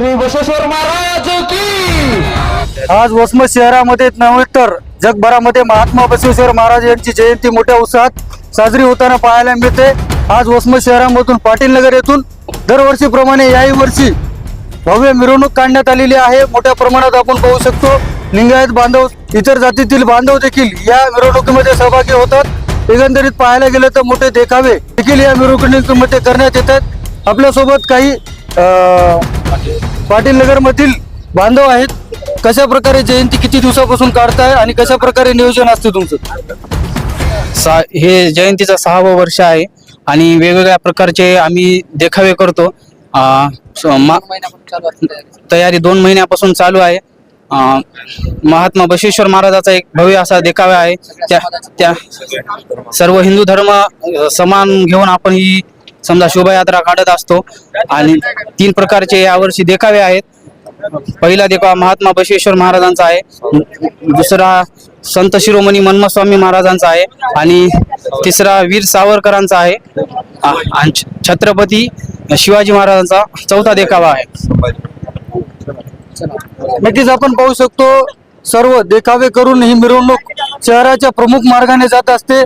श्री बसवेश्वर महाराज की! आज वसमत शहरामध्ये नव्हे तर जगभरामध्ये महात्मा बसवेश्वर महाराज यांची जयंती मोठ्या उत्साहात साजरी होताना पाहायला मिळते. आज वसमत शहरामधून पाटील नगर येथून दरवर्षीप्रमाणे याही वर्षी भव्य मिरवणूक काढण्यात आलेली आहे. मोठ्या प्रमाणात आपण पाहू शकतो लिंगायत बांधव इतर जातीतील बांधव देखील या मिरवणुकीमध्ये सहभागी होतात. एकंदरीत पाहायला गेलं तर मोठे देखावे देखील या मिरवणुकीमध्ये करण्यात येतात. आपल्यासोबत काही पाटील नगर मधील बांधव आहेत. कशा प्रकारे जयंती किती दिवसापासून काढताय आणि कशा प्रकारे नियोजन असते तुमचं? सा हे जयंतीचं सहावं वर्ष आहे आणि वेगवेगळ्या प्रकारचे आम्ही देखावे करतो. आ, स- मा- तयारी दोन महिन्यापासून चालू आहे. आ, महात्मा बशेश्वर महाराजाचा एक भव्य असा देखावा आहे. त्या त्या सर्व हिंदू धर्म अ, समान घेऊन आपण ही समजा शोभायात्रा काढत असतो आणि तीन प्रकारचे यावर्षी देखावे आहेत. पहिला देखावा महात्मा बसवेश्वर महाराजांचा आहे. दुसरा संत शिरोमणी मन्मस्वामी महाराजांचा आहे. आणि तिसरा वीर सावरकरांचा आहे. आणि छत्रपती शिवाजी महाराजांचा चौथा देखावा आहे. नक्कीच आपण पाहू शकतो सर्व देखावे करून ही मिरवणूक शहराच्या प्रमुख मार्गाने जात असते.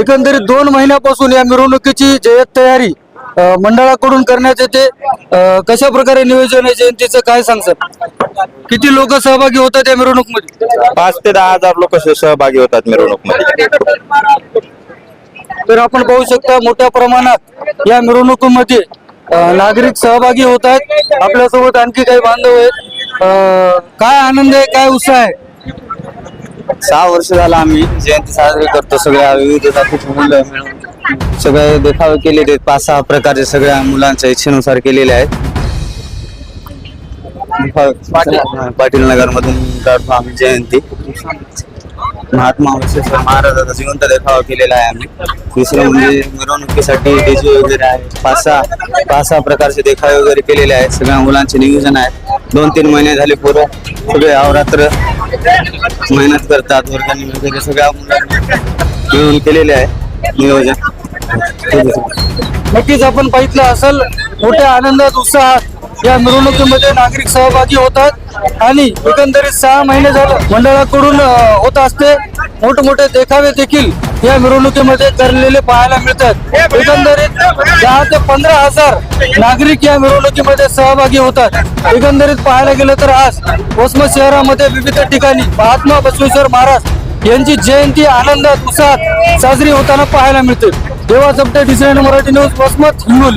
एकंदरीत दोन महिन्यापासून या मिरवणुकीची जयत तयारी मंडळाकडून करण्यात येते. कशा प्रकारे नियोजन आहे जयंतीचं काय सांगतात किती लोक सहभागी होतात या मिरवणुकीमध्ये? पाच ते दहा हजार लोक सहभागी होतात मिरवणूकमध्ये तर आपण पाहू शकता मोठ्या प्रमाणात या मिरवणुकीमध्ये नागरिक सहभागी होत आहेत. आपल्यासोबत आणखी काही बांधव आहेत. काय आनंद आहे काय उत्साह आहे? सहा वर्ष झालं आम्ही जयंती साजरी करतो. सगळ्या विविध जातीची मुलं मिळून सगळे देखावे केलेले आहेत. पाच सहा प्रकारचे सगळ्या मुलांच्या इच्छेनुसार केलेले आहेत. पाटील. नगर मधून काढतो आम्ही जयंती. महात्मा बसवेश्वर महाराजाचा जिवंत देखावा केलेला आहे आम्ही. दुसरं म्हणजे मिरवणुकीसाठी डीजे वगैरे आहे. पाच सहा पाच सहा प्रकारचे देखावे वगैरे केलेले आहेत. सगळ्या मुलांचे नियोजन आहे. दोन तीन महिने झाले पोरं सगळे अवरात्र मेहनत करतात वर्गाने वगैरे सगळ्या मिळून केलेले आहे. नियोजन. नक्कीच आपण पाहितलं असेल मोठ्या आनंदात उत्साहात या मिरवणुकीमध्ये नागरिक सहभागी होतात. आणि एकंदरीत सहा महिने झालं मंडळाकडून होत असते. मोठमोठे देखावे देखील या मिरवणुकीमध्ये करलेले पाहायला मिळतात. एकंदरीत दहा ते पंधरा हजार नागरिक या मिरवणुकीमध्ये सहभागी होतात. एकंदरीत पाहायला गेलं तर आज वसमत शहरामध्ये विविध ठिकाणी महात्मा बसवेश्वर महाराज यांची जयंती आनंदात उत्साहात साजरी होताना पाहायला मिळते. देवा चपटे डिझाईन मराठी न्यूज वसमत हिंगोली.